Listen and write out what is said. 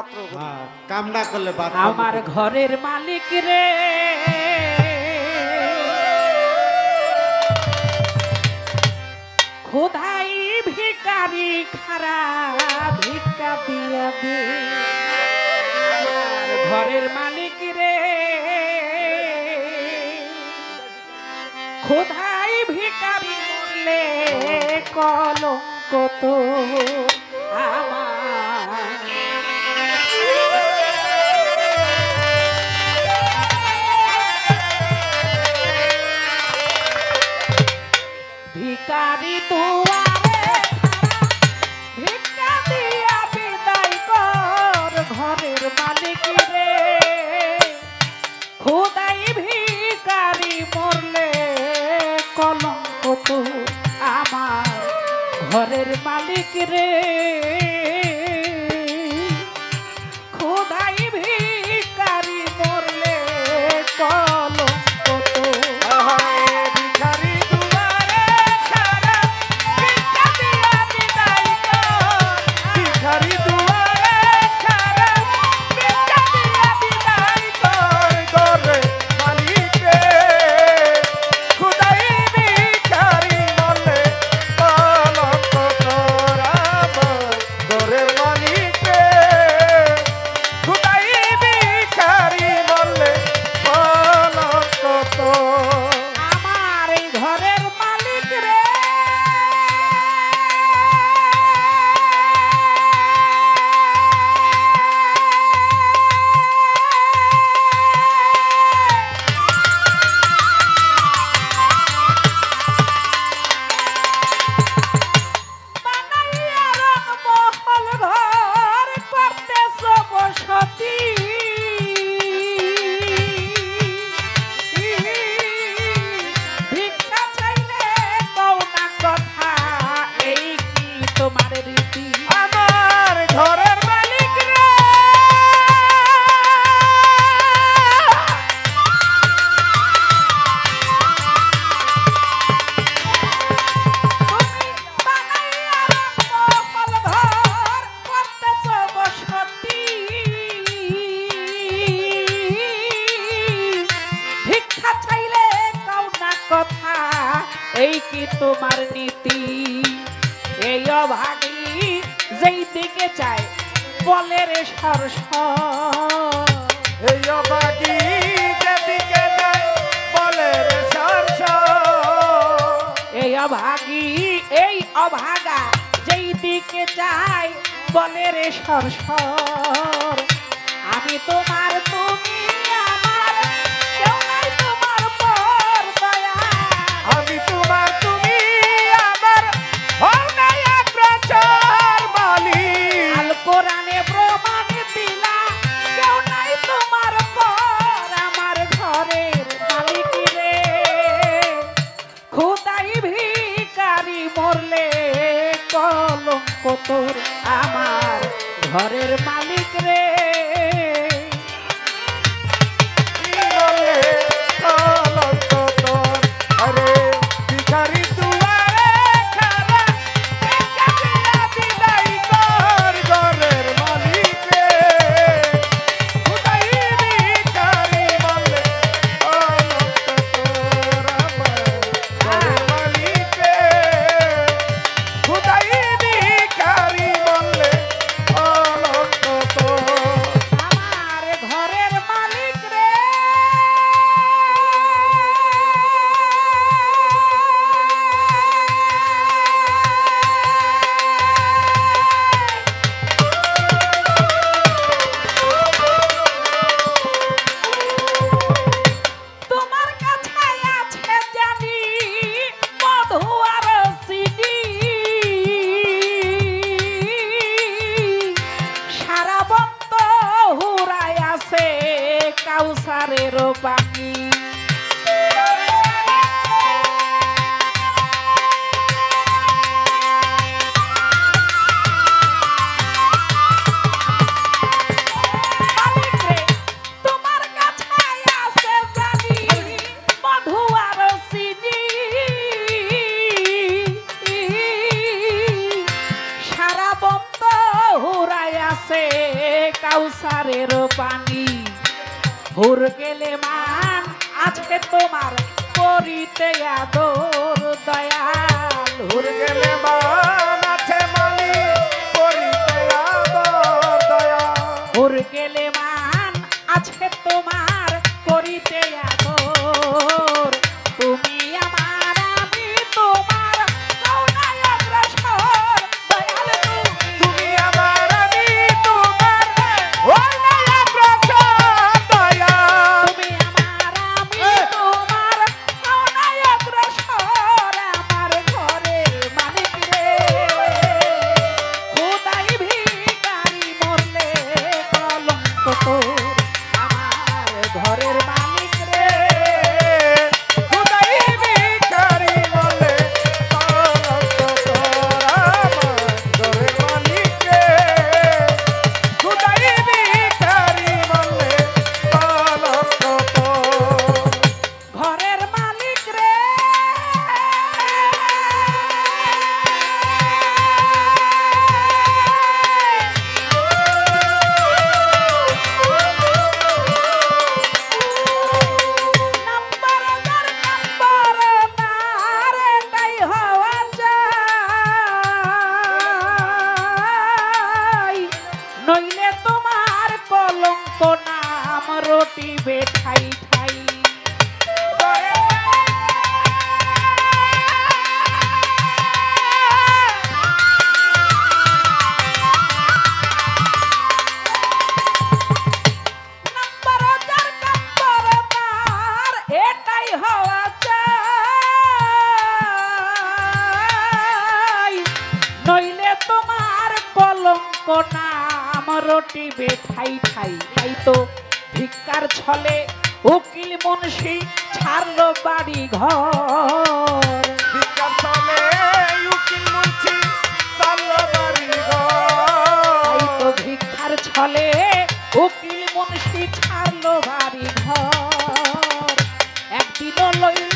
রাত্র করি। হ্যাঁ, কাম না করলে বাদ আমার ঘরের মালিক রে। খোদাই ভিকারি খারা ভিক্ষা দিয়া দে। আমার ঘরের মালিক রে। খোদাই ভিকারি মরলে কলঙ্ক তো আমার ভিকারি কর ঘরের মালিক রে। খোদাই ভিকারি মরলে কলঙ্ক তো আমার ঘরের মালিক রে। ভিকারি মরলে এই কি তোমার নীতি? এই অভাগী যেই দিকে চায় বলে রে সরস এই অবাগি যেদিকে যায় বলে রে সরস এই অভাগী এই অভাগা যেই দিকে চায় বলে রে সরসর। আমি তোমার তুমি তোর আমার ঘরের মালিক রে? কাউসারের বাণী হুর গেলে মান আছে তোমার করিতে আদর দয়া দূর গেলে মান আছে মালি করিতে আদর দয়া দূর গেলে মান আছে তোমার করিতে নইলে তোমার আমারও টিবে ঠাই ঠাই তাই তো ভিক্ষার ছলে। উকিল মুন্সি ছাড়লো বাড়ি ঘর ভিক্ষার ছলে উকিল মুন্সি ছাড়লো বাড়ি ঘর তাই তো ভিক্ষার ছলে উকিল মুন্সি ছাড়লো বাড়ি ঘর একদিনও লইল